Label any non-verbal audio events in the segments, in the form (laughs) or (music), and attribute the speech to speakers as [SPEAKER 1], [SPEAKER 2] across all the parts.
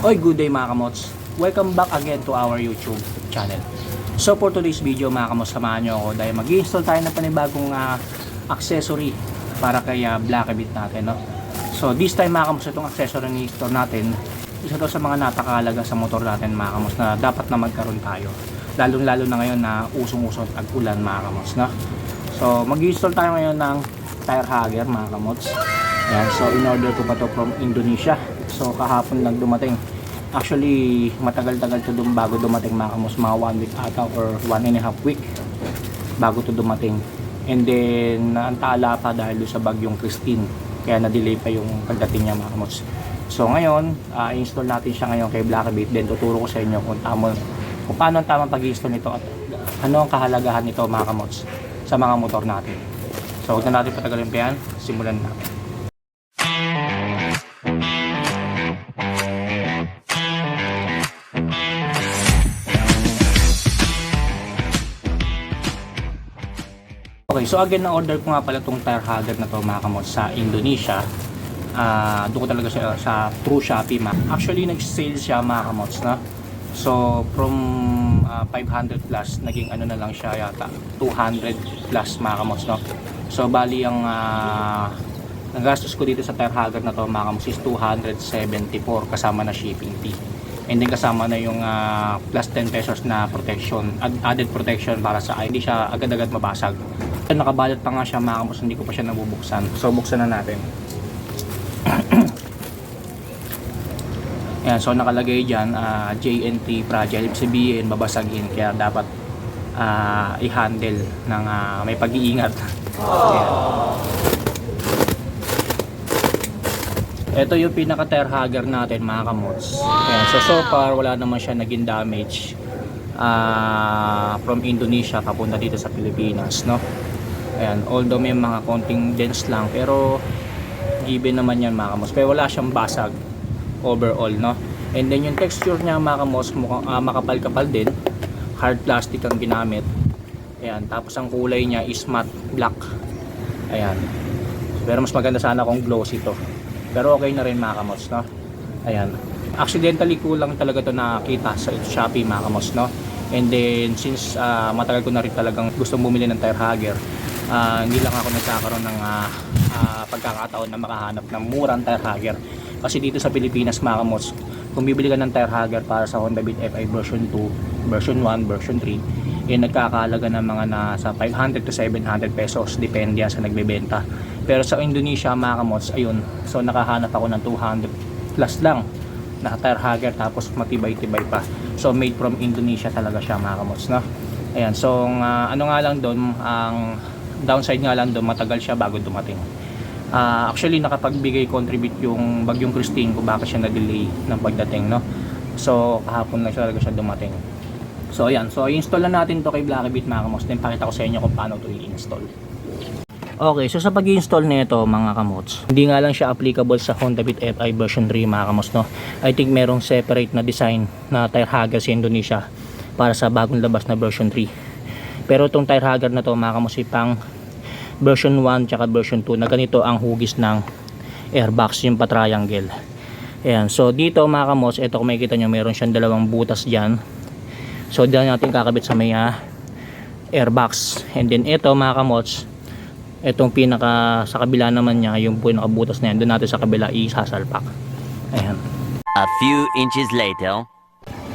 [SPEAKER 1] Oy, good day mga kamots. Welcome back again to our YouTube channel. So for today's video mga kamots, samahan nyo ako dahil mag-install tayo ng panibagong ah, accessory para kay uh, Blackabit natin. No? So this time mga kamots, itong accessory ni store natin, isa to sa mga napakahalaga sa motor natin mga kamots na dapat na magkaroon tayo. Lalong lalo na ngayon na usong-usong ag-ulan mga kamots. No? So mag-install tayo ngayon ng tire hugger mga kamots. Ayan, so in order ko pa to from Indonesia. So kahapon lang dumating. Actually, matagal-tagal to dum bago dumating mga kamos, mga one week ata or one and a half week bago to dumating. And then, naantala pa dahil sa bagyong Christine. Kaya na-delay pa yung pagdating niya mga kamos. So ngayon, ah, install natin siya ngayon kay Blackabit. Then tuturo ko sa inyo kung, tamo, kung paano ang tamang pag-install nito at ano ang kahalagahan nito mga kamots sa mga motor natin. So huwag na natin patagalin pa yan, simulan na natin. Okay, so again, na-order ko nga pala itong tire hugger na to mga kamot sa Indonesia. Ah, doon ko talaga siya sa True Shopee ma. Actually, nag-sale siya mga kamots na. So, from ah, 500 plus, naging ano na lang siya yata, 200 plus mga kamots no. So, bali ang ah, nagastos ko dito sa tire hugger na to mga kamots is 274 kasama na shipping fee. And then kasama na yung ah, plus 10 pesos na protection, ad- added protection para sa hindi siya agad-agad mabasag. Nakabalot pa nga siya mga kamots, hindi ko pa siya nabubuksan. So, buksan na natin. (clears throat) Ayan, so nakalagay dyan, ah, JNT fragile, ibig sabihin babasagin, kaya dapat ah, i-handle ng ah, may pag-iingat. Ito yung pinaka tire hugger natin mga kamots. Ayan, so so far wala naman siya naging damage ah, from Indonesia papunta dito sa Pilipinas, no? Ayan, although may mga konting dents lang pero given naman yan mga kamos. Pero wala siyang basag overall, no? And then yung texture niya mga kamos, ah, makapal-kapal din. Hard plastic ang ginamit. Ayan, tapos ang kulay niya is matte black. Ayan. Pero mas maganda sana kung glossy to. Pero okay na rin mga kamos, no? Ayan. Accidentally ko lang talaga to nakita sa Shopee mga kamos, no? And then since ah, matagal ko na rin talagang gusto bumili ng tire hugger, ah, hindi lang ako nagkakaroon ng ah, ah, pagkakataon na makahanap ng murang tire hugger. Kasi dito sa Pilipinas mga kamos, kung bibili ka ng tire hugger para sa Honda Beat FI version 2, version 1, version 3, eh nagkakahalaga ng mga nasa 500 to 700 pesos depende sa nagbebenta. Pero sa Indonesia mga kamots, ayun, so nakahanap ako ng 200 plus lang na tire hugger tapos matibay-tibay pa. So made from Indonesia talaga siya mga kamots, no? Ayan, so ah, ano nga lang doon, ang downside nga lang doon, matagal siya bago dumating. Ah, actually nakapagbigay contribute yung bagyong Christine kung bakit siya na-delay ng pagdating, no? So kahapon lang siya talaga siya dumating. So ayan, so i-install na natin to kay Blackabit mga kamos. Then pakita ko sa inyo kung paano to i-install. Okay, so sa pag-install nito mga kamots, hindi nga lang siya applicable sa Honda Beat FI version 3 mga kamots, no? I think merong separate na design na tire hugger sa Indonesia para sa bagong labas na version 3. Pero itong tire hugger na to mga kamots, ay pang version 1 tsaka version 2 na ganito ang hugis ng airbox, yung pa-triangle. Ayan, so dito mga kamots, ito kung makikita nyo, meron siyang dalawang butas dyan. So diyan natin kakabit sa may ah, airbox. And then ito mga kamots, itong pinaka sa kabila naman niya, yung po yung nakabutas na yan, doon natin sa kabila isasalpak. Ayan.
[SPEAKER 2] A few inches later.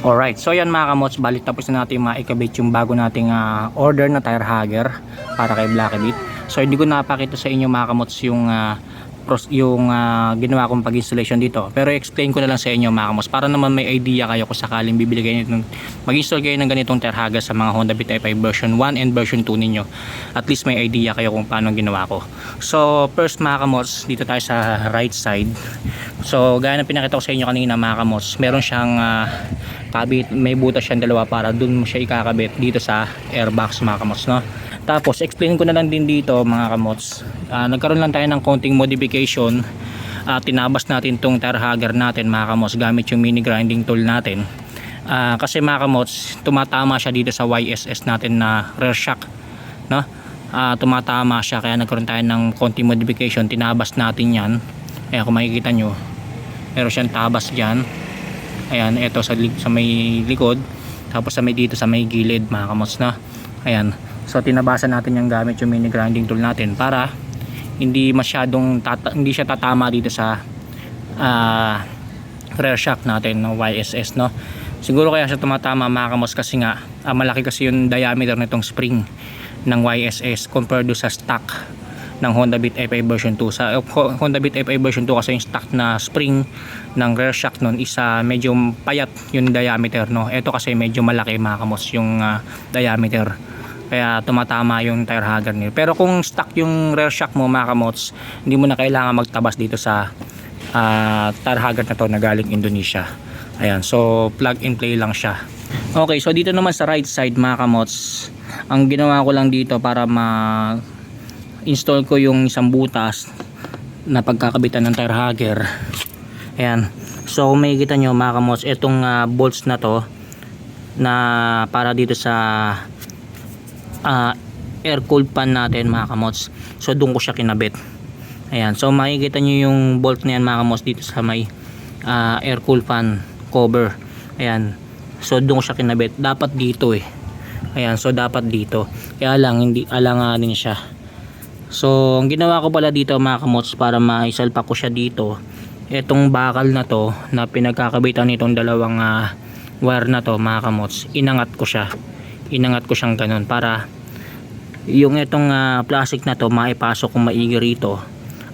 [SPEAKER 1] Alright, so yan mga kamots, balik tapos na natin maikabit yung bago nating ah, order na tire hugger para kay Blackabit. So hindi ko napakita sa inyo mga kamots yung pros- yung ah, ginawa kong pag-installation dito. Pero explain ko na lang sa inyo mga kamots para naman may idea kayo kung sakaling bibili kayo ng mag-install kayo ng ganitong tire hugger sa mga Honda Beat FI version 1 and version 2 ninyo. At least may idea kayo kung paano ginawa ko. So first mga kamots, dito tayo sa right side. So gaya ng pinakita ko sa inyo kanina mga kamots, meron siyang ah, kabit, may butas siyang dalawa para dun mo siya ikakabit dito sa airbox mga kamots no. Tapos explain ko na lang din dito mga kamots. Ah, nagkaroon lang tayo ng konting modification. Ah, tinabas natin tong tire hugger natin mga kamots gamit yung mini grinding tool natin. Ah, kasi mga kamots, tumatama siya dito sa YSS natin na rear shock, no? Ah, tumatama siya kaya nagkaroon tayo ng konting modification. Tinabas natin 'yan. Ayan kung makikita nyo, meron siyang tabas diyan. Ayan, ito sa, sa may likod. Tapos sa may dito sa may gilid mga kamos na. Ayan. So tinabasan natin yung gamit yung mini grinding tool natin para hindi masyadong tata- hindi siya tatama dito sa ah rear shock natin ng YSS no. Siguro kaya siya tumatama mga kamos kasi nga ah, malaki kasi yung diameter nitong spring ng YSS compared do sa stock ng Honda Beat FI version 2 sa uh, Honda Beat FI version 2 kasi yung stock na spring ng rear shock nun isa medyo payat yung diameter no? Ito kasi medyo malaki mga kamos yung ah, diameter. Kaya tumatama yung tire hugger niyo pero kung stock yung rear shock mo mga kamots hindi mo na kailangan magtabas dito sa ah, tire hugger na to na galing Indonesia. Ayan so plug and play lang siya. Okay so dito naman sa right side mga kamots ang ginawa ko lang dito para ma install ko yung isang butas na pagkakabitan ng tire hugger. Ayan. So kung makikita nyo mga kamots itong ah, bolts na to na para dito sa ah, air cooled pan natin mga kamots so doon ko siya kinabit. Ayan. So makikita nyo yung bolt na yan mga kamots dito sa may ah, air cooled fan cover. Ayan. So doon ko siya kinabit. Dapat dito eh. Ayan. So dapat dito. Kaya lang hindi alanganin siya So, ang ginawa ko pala dito mga kamots para maisalpa ko siya dito. Itong bakal na to na pinagkakabitan nitong dalawang ah, wire na to mga kamots. Inangat ko siya. Inangat ko siyang ganun para yung itong ah, plastic na to maipasok ko maigi rito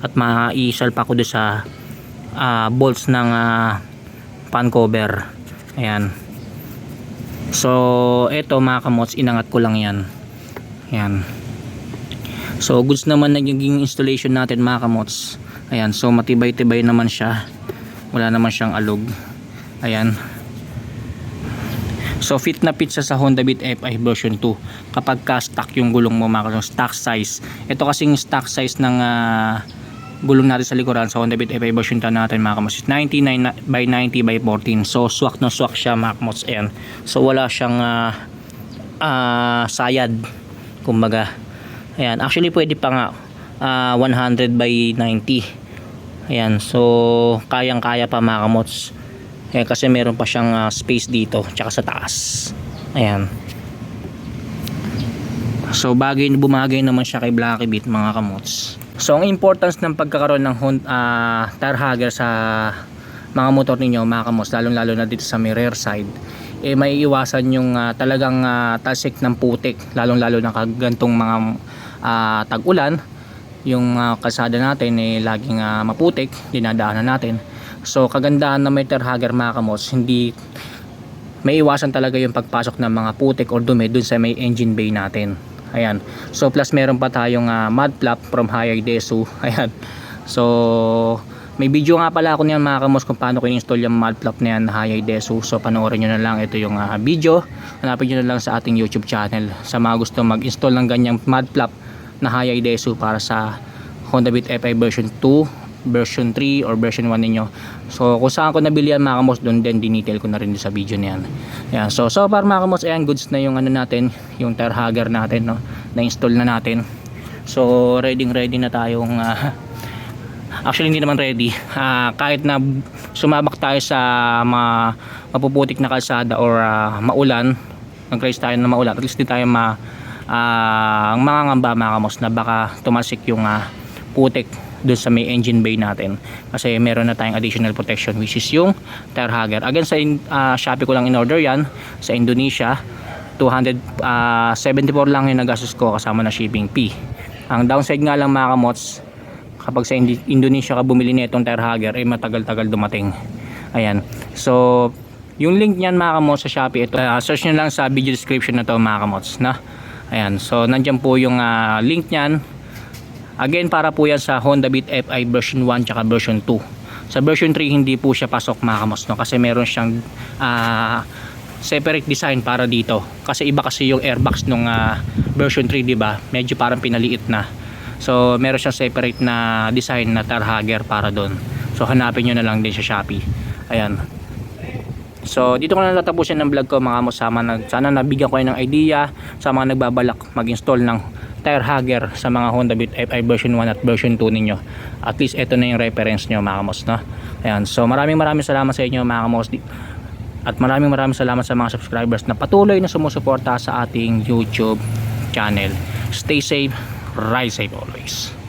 [SPEAKER 1] at maisalpa ko doon sa ah, bolts ng ah, pan cover. Ayan. So, ito mga kamots, inangat ko lang yan. Ayan. So goods naman naging installation natin mga kamots. Ayan, so matibay-tibay naman siya. Wala naman siyang alog. Ayan. So fit na fit sa Honda Beat FI version 2 kapag ka stock yung gulong mo mga kamots, stock size. Ito kasing stock size ng ah, gulong natin sa likuran sa Honda Beat FI version 2 natin mga kamots. 99 by 90 by 14. So swak na swak siya mga kamots. Ayan. So wala siyang ah, ah, sayad kumbaga Ayan, actually pwede pa nga ah, 100 by 90. Ayan, so kayang-kaya pa mga kamots. Ayan, kasi meron pa siyang ah, space dito, tsaka sa taas. Ayan. So bagay bumagay naman siya kay Blacky Beat mga kamots. So ang importance ng pagkakaroon ng ah, tire hugger sa mga motor ninyo mga kamots, lalong lalo na dito sa may rear side eh may iwasan yung ah, talagang ah, talsik ng putik lalong lalo na kagantong mga ah, tag-ulan yung ah, kalsada natin eh laging ah, maputik dinadaanan natin. So kagandahan na may tire hugger mga kamos hindi may iwasan talaga yung pagpasok ng mga putik or dumi dun sa may engine bay natin. Ayan. So plus meron pa tayong ah, mud flap from Hayay Desu (laughs) ayan. So may video nga pala ako niyan mga kamos kung paano ko install yung mud flap na yan Hayay Desu so panoorin nyo na lang ito yung ah, video. Hanapin nyo na lang sa ating youtube channel. Sa mga gusto mag install ng ganyang mud flap na Hayay Desu para sa Honda Beat FI version 2 version 3 or version 1 ninyo. So kung saan ko nabili yan mga kamos doon din dinetail ko na rin sa video na yan. Yan so so para mga kamos ayan goods na yung ano natin yung tire hugger natin no? Na install na natin. So ready ready na tayong ah, (laughs) actually hindi naman ready. Ah, kahit na sumabak tayo sa mga mapuputik na kalsada or ah, maulan nag-race tayo na maulan at least di tayo ma ah, ang mga ngamba mga kamos na baka tumasik yung ah, putik dun sa may engine bay natin. Kasi meron na tayong additional protection which is yung tire hugger. Again sa ah, Shopee ko lang in order yan. Sa Indonesia 274 lang yung nagastos ko kasama na shipping fee. Ang downside nga lang mga kamots kapag sa Indonesia ka bumili nitong tire hugger ay matagal-tagal dumating. Ayan. So yung link niyan mga kamots sa Shopee ito ah, search nyo lang sa video description na to mga kamots na ayan so nandyan po yung ah, link niyan. Again para po yan sa Honda Beat FI version 1 tsaka version 2 sa version 3 hindi po siya pasok mga kamots no? kasi meron siyang ah, separate design para dito. Kasi iba kasi yung airbox nung ah, version 3 di ba? Medyo parang pinaliit na. So meron siyang separate na design na tire hugger para doon so hanapin nyo na lang din sa Shopee. Ayan So dito ko na natapusin ng vlog ko mga nag sana nabigyan ko kayo ng idea sa mga nagbabalak mag-install ng tire hugger sa mga Honda Beat FI version 1 at version 2 ninyo. At least ito na yung reference nyo mga kamos no. Ayan. So maraming maraming salamat sa inyo mga kamos. At maraming maraming salamat sa mga subscribers na patuloy na sumusuporta sa ating YouTube channel. Stay safe, ride safe always.